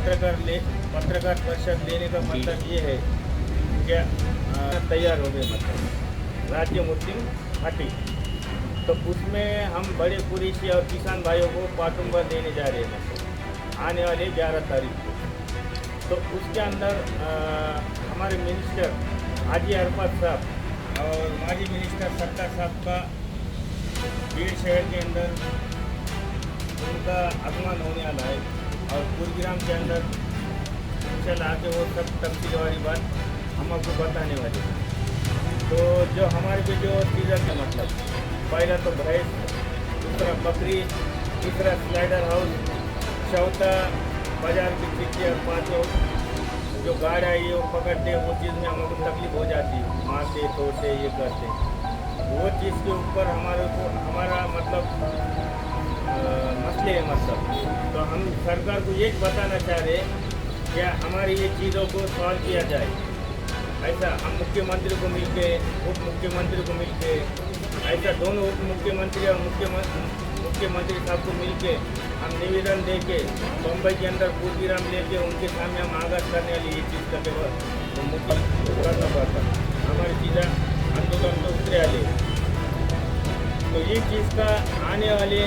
पत्रकार ले, पत्रकार परिषद लेने का मतलब ये है क्या तैयार हो गए मतलब। राज्य मुस्लिम पार्टी। तो उसमें हम बड़े कुरेशी और किसान भाइयों को पाटुंबा देने जा रहे हैं मतलब आने वाले ग्यारह तारीख को। तो उसके अंदर हमारे मिनिस्टर हाजी अरफत साहब और माजी मिनिस्टर सरकार साहब का भीड़ शहर के अंदर उनका आगमन होने वाला है। और गुरुग्राम के अंदर चल आके वो सब तफसील वाली बात हम आपको बताने वाले हैं। तो जो हमारे पे जो सीज़न का मतलब पहला तो भैंस, दूसरा बकरी, तीसरा स्लाइडर हाउस चौथा बाज़ार की चिट्ठी और पाँचों जो गाड़ आई है वो पकड़ते हैं वो चीज़ में हमको तकलीफ़ हो जाती है। मारते तोड़ते ये करते। वो चीज़ के ऊपर हमारे को, हमारा मतलब मसले है मतलब। तो हम सरकार को ये बताना चाह रहे हैं कि हमारी ये चीज़ों को सॉल्व किया जाए। ऐसा हम मुख्यमंत्री को मिलके उप मुख्यमंत्री को मिलके, ऐसा दोनों उप मुख्यमंत्री और मुख्यमंत्री मुख्यमंत्री साहब को मिलके हम निवेदन दे के मुंबई के अंदर पूर्वीराम लेके उनके सामने हम आगाज़ करने वाली ये चीज़ का मुख्य करना पड़ता हमारी चीज़ें आंदोलन में उतरे वाले तो ये चीज़ का आने वाले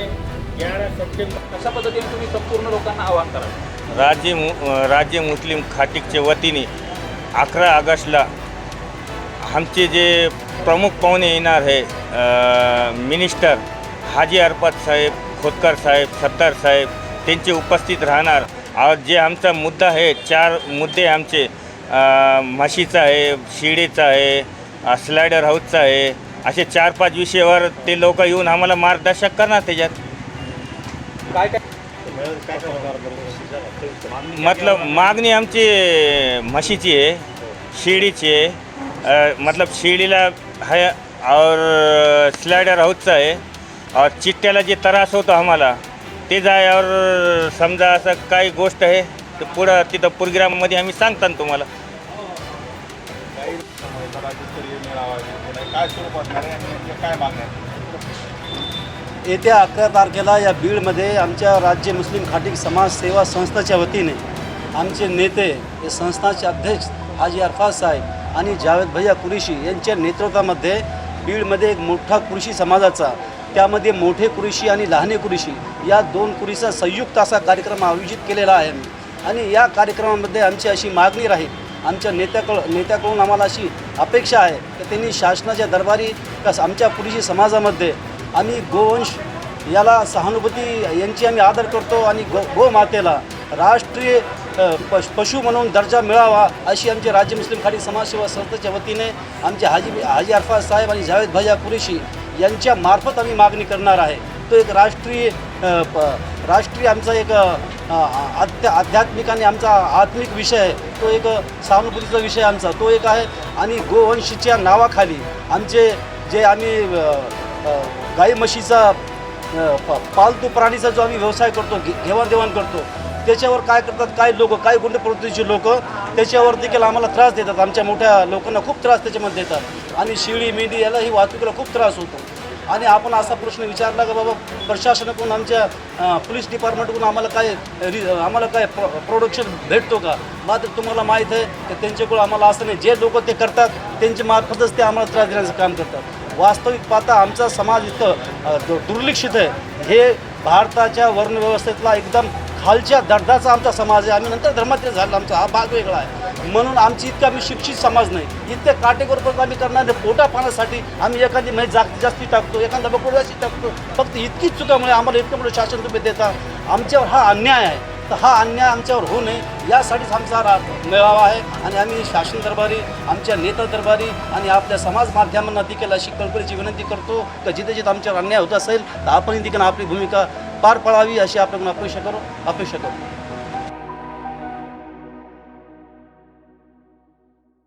कशा पद्धतीने तुम्ही संपूर्ण लोकांना आवाहन कराल? राज्य मु- राज्य मुस्लिम खाटिकच्या वतीने अकरा ऑगस्टला आमचे जे प्रमुख पाहुणे येणार आहे मिनिस्टर हाजी अरपत साहेब खोतकर साहेब सत्तार साहेब त्यांचे उपस्थित राहणार. जे आमचा मुद्दा आहे चार मुद्दे आमचे म्हशीचा आहे शिडीचा आहे स्लायडर हाऊसचा आहे असे चार पाच विषयावर ते लोक येऊन आम्हाला मार्गदर्शक करणार त्याच्यात. काय काय? मतलब मागणी आमची म्हशीची आहे शिडीची आहे. अ, मतलब शिडीला है और स्लाइडर हाऊसचा आहे. और चिट्ट्याला जे त्रास होतो आम्हाला ते जाय और समजा असं काही गोष्ट आहे तर पुढं तिथं प्रोग्राममध्ये आम्ही सांगता ना तुम्हाला. येत्या अकरा तारखेला या बीडमध्ये आमच्या राज्य मुस्लिम खाटिक समाज सेवा संस्थाच्या वतीने आमचे नेते हे संस्थाचे अध्यक्ष हाजी अरफाज साहेब आणि जावेद भैया कुरेशी यांच्या नेतृत्वामध्ये बीडमध्ये एक मोठा कृषी समाजाचा त्यामध्ये मोठे कुरेशी आणि लहाने कुरेशी या दोन कुरीचा संयुक्त असा कार्यक्रम आयोजित केलेला आहे. आणि या कार्यक्रमामध्ये आमची अशी मागणी राहील आमच्या नेत्याकडं नेत्याकडून आम्हाला अशी अपेक्षा आहे की त्यांनी शासनाच्या दरबारी कस आमच्या पुरुषी समाजामध्ये आम्ही गोवंश याला सहानुभूती यांची आम्ही आदर करतो आणि गो गोमातेला राष्ट्रीय पश पशु म्हणून दर्जा मिळावा अशी आमचे राज्य मुस्लिम खाडी समाजसेवा संस्थेच्या वतीने आमचे हाजी हाजी अरफात साहेब आणि जावेद भैया कुरेशी यांच्या मार्फत आम्ही मागणी करणार आहे. तो एक राष्ट्रीय प- राष्ट्रीय आमचा एक आध्या आध्यात्मिक आणि आमचा आत्मिक विषय आहे. तो एक सहानुभूतीचा विषय आमचा. तो एक आहे आणि गोवंशीच्या नावाखाली आमचे जे आम्ही गाई म्हशीचा प- पालतू प्राणीचा जो आम्ही व्यवसाय करतो घे घेवाणदेवाण करतो त्याच्यावर काय करतात काय लोक काय गुंड प्रवृत्तीचे लोक त्याच्यावर देखील आम्हाला त्रास देतात. आमच्या मोठ्या लोकांना खूप त्रास त्याच्यामध्ये देतात. आणि शिळी मेंढी याला ही वाहतुकीला खूप त्रास होतो. आणि आपण असा प्रश्न विचारला का बाबा प्रशासनाकडून आमच्या पोलीस डिपार्टमेंटकडून आम्हाला काय रि आम्हाला काय प्रो प्रोडक्शन भेटतो का? मात्र तुम्हाला माहीत आहे की त्यांच्याकडून आम्हाला असं नाही. जे लोक ते करतात त्यांच्या मार्फतच ते आम्हाला त्रास देण्याचं काम करतात. वास्तविक पाहता आमचा समाज इथं दु- दुर्लक्षित आहे. हे भारताच्या वर्णव्यवस्थेतला एकदम खालच्या दर्जाचा आमचा समाज आहे. आम्ही नंतर धर्मातील झाला आमचा हा भाग वेगळा आहे. म्हणून आमची इतकं आम्ही शिक्षित समाज नाही. इतके काटेकोरपणे आम्ही करणार नाही. पोटा पाण्यासाठी आम्ही एखादी म्हणजे जास्तीत जास्ती टाकतो एखादा बकोड जास्ती टाकतो. फक्त इतकीच चुकामुळे आम्हाला इतकं मोठं शासन तुम्ही देता. आमच्यावर हा अन्याय आहे. तर हा अन्याय आमच्यावर होऊ नये यासाठीच आमचा रा मेळावा आहे आणि आम्ही शासन दरबारी आमच्या नेता दरबारी आणि आपल्या समाज माध्यमांना देखील अशी कळकळीची विनंती करतो की जिथे जिथे आमच्यावर अन्याय होत असेल तर आपण देखील आपली भूमिका पार पडावी अशी आपण अपेक्षा करू अपेक्षा करू.